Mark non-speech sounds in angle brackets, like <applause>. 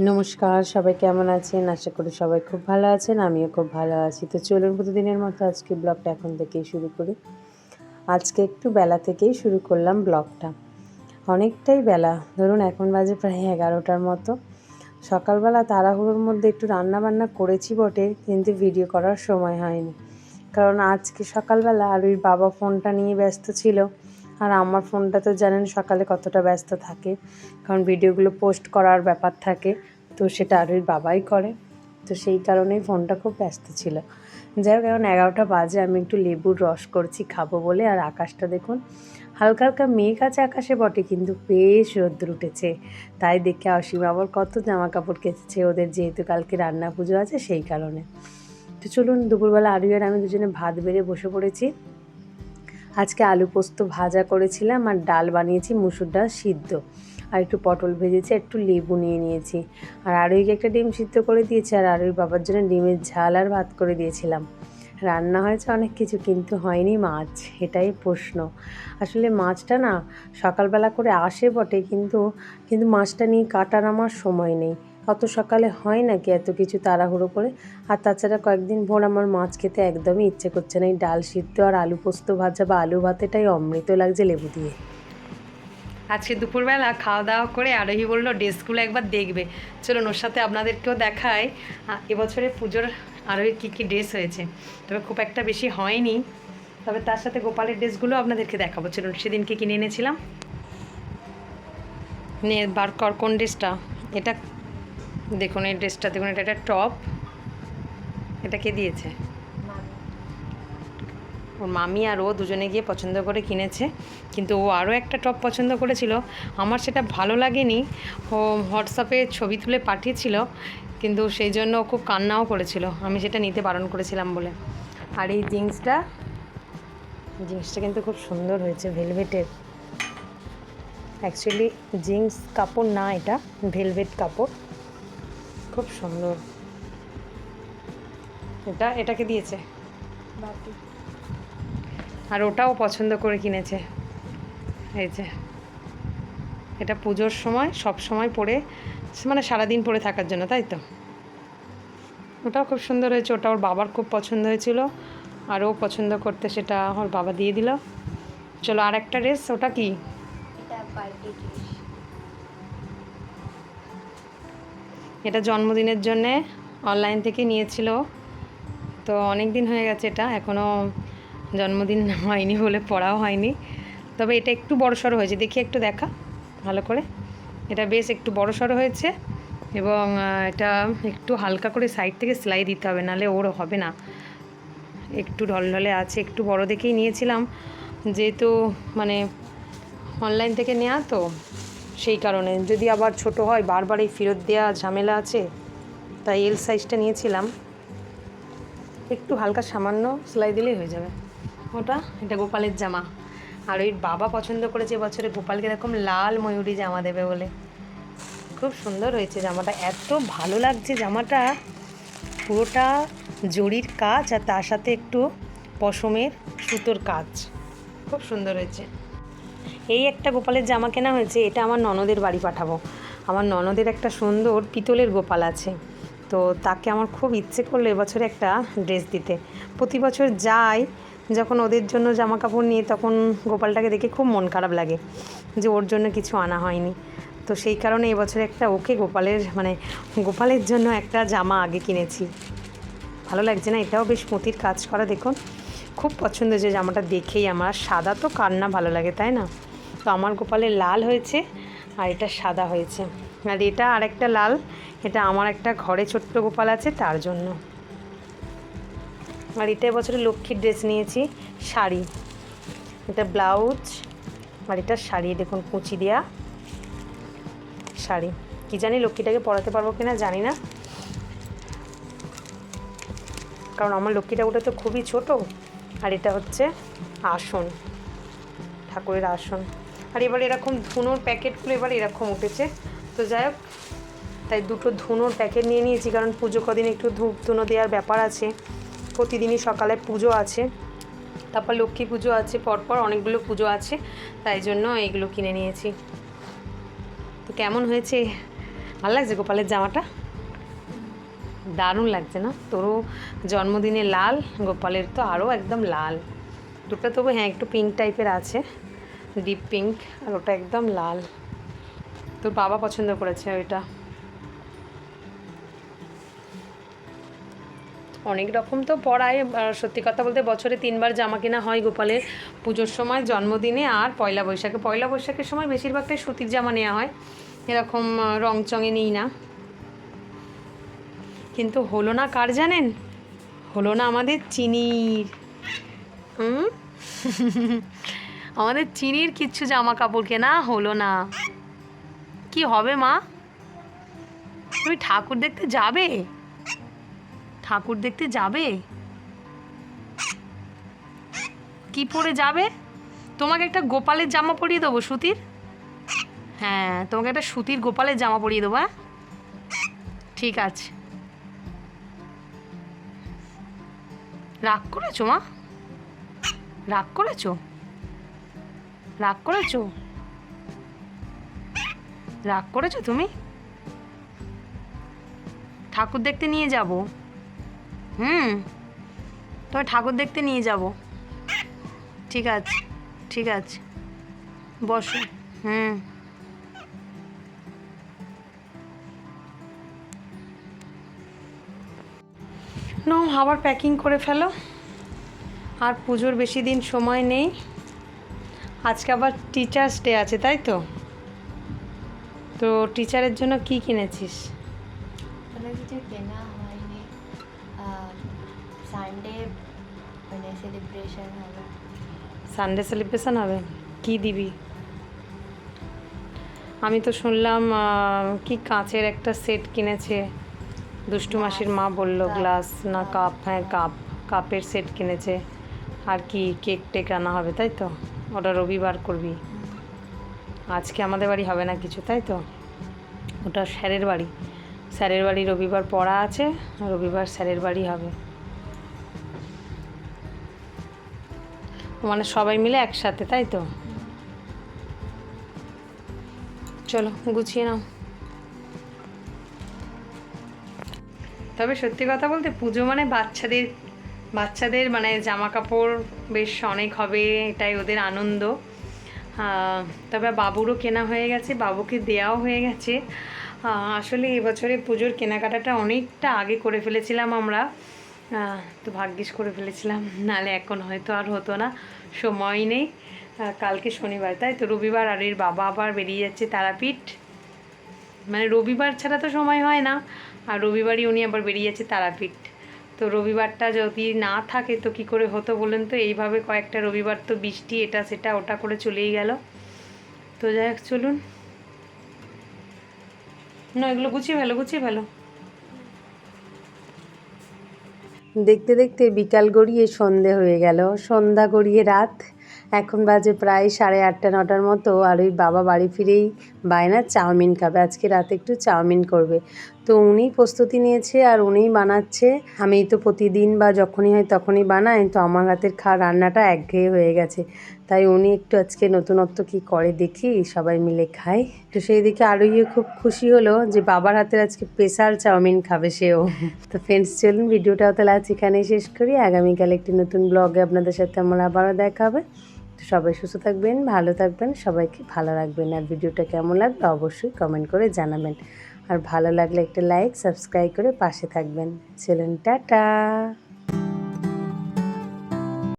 নমস্কার, সবাই কেমন আছেন? আশা করি সবাই খুব ভালো আছেন, আমিও খুব ভালো আছি। তো চলুন প্রতিদিনের মতো আজকে ব্লগটা এখন থেকেই শুরু করি। আজকে একটু বেলা থেকেই শুরু করলাম ব্লগটা। অনেকটাই বেলা, ধরুন এখন বাজে প্রায় এগারোটার মতো। সকালবেলা তাড়াহুড়োর মধ্যে একটু রান্না বান্না করেছি বটে, কিন্তু ভিডিও করার সময় হয়নি। কারণ আজকে সকালবেলা আর ওই বাবা ফোনটা নিয়ে ব্যস্ত ছিল। আর আমার ফোনটা তো জানেন সকালে কতটা ব্যস্ত থাকে, কারণ ভিডিওগুলো পোস্ট করার ব্যাপার থাকে, তো সেটা আরুর বাবাই করে। তো সেই কারণেই ফোনটা খুব ব্যস্ত ছিল। যাই হোক, এখন এগারোটা বাজে, আমি একটু লেবুর রস করছি খাব বলে, আর আকাশটা দেখুন, হালকা হালকা মেঘ আছে আকাশে বটে, কিন্তু বেশ রোদ্দুর উঠেছে। তাই দেখে অসীম আবার কত জামা কাপড় কেচেছে, ওদের যেহেতু কালকে রান্না পুজো আছে সেই কারণে। তো চলুন, দুপুরবেলা আলু আর আমি দুজনে ভাত বেড়ে বসে পড়েছি। আজকে আলু পোস্ত ভাজা করেছিলাম আর ডাল বানিয়েছি, মুসুর ডাল সিদ্ধ। আর একটু পটল ভেজেছি, একটু লেবু নিয়ে নিয়েছি। আর আরোইকে একটা ডিম সিদ্ধ করে দিয়েছি আর আরোই বাবার জন্য ডিমের ঝাল আর ভাত করে দিয়েছিলাম। রান্না হয়েছে অনেক কিছু কিন্তু হয়নি মাছ, এটাই প্রশ্ন। আসলে মাছটা না সকালবেলা করে আসে বটে কিন্তু কিন্তু মাছটা নিয়ে কাটার আমার সময় নেই। অত সকালে হয় নাকি এত কিছু তাড়াহুড়ো করে? আর তাছাড়া কয়েকদিন ভোর আমার মাছ খেতে একদমই ইচ্ছে করছে না। এই ডাল সিদ্ধ আর আলু পোস্ত ভাজা বা আলু ভাতেটাই অমৃত লাগছে লেবু দিয়ে। আজকে দুপুরবেলা খাওয়া দাওয়া করে আরোহী বলল ড্রেসগুলো একবার দেখবে। চলুন ওর সাথে আপনাদেরকেও দেখায় এবছরে পুজোর আরোহীর কী কী ড্রেস হয়েছে। তবে খুব একটা বেশি হয়নি। তবে তার সাথে গোপালের ড্রেসগুলো আপনাদেরকে দেখাবো। চলুন সেদিনকে কিনে এনেছিলাম। নে, বার কর কোন ড্রেসটা? এটা দেখুন, এই ড্রেসটা, দেখুন, এটা একটা টপ। এটা কে দিয়েছে? ওর মামি আর ও দুজনে গিয়ে পছন্দ করে কিনেছে। কিন্তু ও আরও একটা টপ পছন্দ করেছিল। আমার সেটা ভালো লাগেনি। ও হোয়াটসঅ্যাপে ছবি তুলে পাঠিয়েছিল। কিন্তু সেই জন্য ও খুব কান্নাও করেছিল। আমি সেটা নিতে বারণ করেছিলাম বলে। আর এই জিন্সটা জিন্সটা কিন্তু খুব সুন্দর হয়েছে, ভেলভেটের। অ্যাকচুয়ালি জিন্স কাপড় না এটা, ভেলভেট কাপড়। খুব সুন্দর। এটা এটাকে দিয়েছে। আর ওটাও পছন্দ করে কিনেছে। এই যে। এটা পুজোর সময় সব সময় পরে মানে সারাদিন পরে থাকার জন্য তাই তো? ওটাও খুব সুন্দর হয়েছে। ওটা ওর বাবার খুব পছন্দ হয়েছিল। আর ও পছন্দ করতে সেটা ওর বাবা দিয়ে দিল। চলো আর একটা ড্রেস ওটা কি? এটা জন্মদিনের জন্যে অনলাইন থেকে নিয়েছিল। তো অনেক দিন হয়ে গেছে এটা এখনও জন্মদিন হয়নি বলে পড়াও হয়নি। তবে এটা একটু বড় সড়ো হয়েছে, দেখি একটু দেখা, ভালো করে। এটা বেশ একটু বড় সড়ো হয়েছে এবং এটা একটু হালকা করে সাইড থেকে সেলাই দিতে হবে নাহলে ওর হবে না। একটু ঢলঢলে আছে, একটু বড় দেখেই নিয়েছিলাম। যেহেতু মানে অনলাইন থেকে নেওয়া তো সেই কারণে। যদি আবার ছোট হয়, বারবার এই ফেরত দেওয়া ঝামেলা আছে, তাই এল সাইজটা নিয়েছিলাম। একটু হালকা সামান্য সেলাই দিলেই হয়ে যাবে। ওটা এটা গোপালের জামা। আর ওই বাবা পছন্দ করেছে বছরে গোপালকে এরকম লাল ময়ূরী জামা দেবে বলে। খুব সুন্দর হয়েছে জামাটা। এত ভালো লাগছে জামাটা। পুরোটা জরির কাজ আর তার সাথে একটু পশমের সুতোর কাজ। খুব সুন্দর হয়েছে। এই একটা গোপালের জামা কেনা হয়েছে, এটা আমার ননদের বাড়ি পাঠাবো। আমার ননদের একটা সুন্দর পিতলের গোপাল আছে। তো তাকে আমার খুব ইচ্ছে করল এবছর একটা ড্রেস দিতে। প্রতি বছর যাই, যখন ওদের জন্য জামা কাপড় নিয়ে তখন গোপালটাকে দেখে খুব মন খারাপ লাগে যে ওর জন্য কিছু আনা হয়নি। তো সেই কারণে এবছর একটা ওকে গোপালের মানে গোপালের জন্য একটা জামা আগে কিনেছি। ভালো লাগছে না, এটাও বেশ মতির কাজ করা, দেখুন। খুব পছন্দ যে জামাটা দেখেই, আমার সাদা তো কার না ভালো লাগে, তাই না? তো আমার গোপালের লাল হয়েছে আর এটা সাদা হয়েছে। আর এটা আরেকটা লাল, এটা আমার একটা ঘরে ছোট্ট গোপাল আছে তার জন্য। আর এটা বছরে লক্ষ্মীর ড্রেস নিয়েছি, শাড়ি। এটা ব্লাউজ, আর এটা শাড়ি, দেখুন কুচি দেওয়া শাড়ি। কি জানি লক্ষ্মীটাকে পরাতে পারব কিনা জানি না। কারণ আমার লক্ষ্মী ঠাকুরটা তো খুবই ছোট। আর এটা হচ্ছে আসন, ঠাকুরের আসন। আর এবার এরকম ধুনোর প্যাকেটগুলো এবার এরকম উঠেছে। তো যাই হোক, তাই দুটো ধুনোর প্যাকেট নিয়ে নিয়েছি, কারণ পুজো কদিন একটু ধূপ ধুনো দেওয়ার ব্যাপার আছে। প্রতিদিনই সকালে পুজো আছে, তারপর লক্ষ্মী পুজো আছে, পরপর অনেকগুলো পুজো আছে, তাই জন্য এইগুলো কিনে নিয়েছি। তো কেমন হয়েছে? ভালো লাগছে গোপালের জামাটা? দারুণ লাগছে না? তোরও জন্মদিনে লাল, গোপালের তো আরও একদম লাল। দুটো তবু হ্যাঁ একটু পিঙ্ক টাইপের আছে। ডিপ পিঙ্ক আর ওটা একদম লাল। তোর বাবা পছন্দ করেছে ওইটা। অনেক রকম তো পড়ায় সত্যি কথা বলতে বছরে তিনবার জামা কেনা হয় গোপালের পুজোর সময় জন্মদিনে আর পয়লা বৈশাখে। পয়লা বৈশাখের সময় বেশিরভাগটাই সুতির জামা নেওয়া হয়। এরকম আহ, রং চঙে নিই না। কিন্তু হলো না কার জানেন? হলো না আমাদের চিনির। হুম <laughs> আমাদের চিনির কিচ্ছু জামা কাপড় কেনা হলো না। কি হবে মা? তুমি ঠাকুর দেখতে যাবে? ঠাকুর দেখতে যাবে? কি পরে যাবে? তোমাকে একটা গোপালের জামা পরিয়ে দেবো, সুতির? হ্যাঁ তোমাকে একটা সুতির গোপালের জামা পরিয়ে দেবো হ্যাঁ? ঠিক আছে। রাগ করেছ মা? রাগ করেছ? রাগ করেছ? রাগ করেছ তুমি? ঠাকুর দেখতে নিয়ে যাব। হুম, তোমায় ঠাকুর দেখতে নিয়ে যাব। ঠিক আছে ঠিক আছে। বসো, হুম। নো আবার প্যাকিং করে ফেলো। আর পুজোর বেশি দিন সময় নেই। আজকে আবার টিচার্স ডে আছে তাই তো? তো টিচারের জন্য কি কিনেছিস? কিছু কেনা হয়নি সানডে মানে সেলিব্রেশন হবে। সানডে সেলিব্রেশন হবে? কি দিবি? আমি তো শুনলাম কি কাঁচের একটা সেট কিনেছে। দুষ্টু মাসির মা বলল গ্লাস না কাপ, কাপ হ্যাঁ কাপ কাপের সেট কিনেছে। আর কি কেক টেক আনা হবে তাই তো? ওটা রবিবার করবি। আজকে আমাদের বাড়ি হবে না কিছু, তাই তো? ওটা স্যারের বাড়ি। স্যারের বাড়ি রবিবার পড়া আছে, রবিবার স্যারের বাড়ি হবে। মানে সবাই মিলে একসাথে, তাই তো? চলো, গুছিয়ে নাও। তবে সত্যি কথা বলতে পুজো মানে বাচ্চাদের বাচ্চাদের মানে জামা কাপড় বেশ অনেক হবে, এটাই ওদের আনন্দ। তবে বাবুরও কেনা হয়ে গেছে, বাবুকে দেওয়াও হয়ে গেছে। আসলে এবছরে পুজোর কেনাকাটাটা অনেকটা আগে করে ফেলেছিলাম আমরা। তো ভাগ্যিস করে ফেলেছিলাম নাহলে এখন হয়তো আর হতো না, সময় নেই। কালকে শনিবার, তাই তো? রবিবার আর এর বাবা আবার বেরিয়ে যাচ্ছে তারাপীঠ। মানে রবিবার ছাড়া তো সময় হয় না, আর রবিবারই উনি আবার বেরিয়ে যাচ্ছে তারাপীঠ। তো রবিবারটা যদি না থাকে তো কি করে হতো বলেন তো? এইভাবে কয়েকটা রবিবার তো বৃষ্টি, এটা সেটা, ওটা করে চলেই গেল। তো যাই হোক, চলুন। না, এগুলো গুছিয়ে ভালো গুছিয়ে ভালো দেখতে দেখতে বিকাল গড়িয়ে সন্ধে হয়ে গেল। সন্ধ্যা গড়িয়ে রাত। এখন বাজে প্রায় সাড়ে আটটা, নটার মতো। আর ওই বাবা বাড়ি ফিরেই বায়না চাউমিন খাবে। আজকে রাতে একটু চাউমিন করবে। তো উনি প্রস্তুতি নিয়েছে আর উনিই বানাচ্ছে। আমি তো প্রতিদিন বা যখনই হয় তখনই বানাই। তো আমার হাতের খাওয়া রান্নাটা একঘেয়ে হয়ে গেছে। তাই উনি একটু আজকে নতুনত্ব কি করে দেখি, সবাই মিলে খাই। তো সেই দিকে আরোই খুব খুশি হলো যে বাবার হাতের আজকে স্পেশাল চাউমিন খাবে সেও। তো ফ্রেন্ডস চলুন ভিডিওটাও তাহলে আজ এখানেই শেষ করি। আগামীকাল একটি নতুন ব্লগে আপনাদের সাথে আমার আবারও দেখা হবে। তো সবাই সুস্থ থাকবেন, ভালো থাকবেন, সবাইকে ভালো রাখবেন। আর ভিডিওটা কেমন লাগবে অবশ্যই কমেন্ট করে জানাবেন। আর ভালো লাগলে একটা লাইক সাবস্ক্রাইব করে পাশে থাকবেন। চলুন টাটা!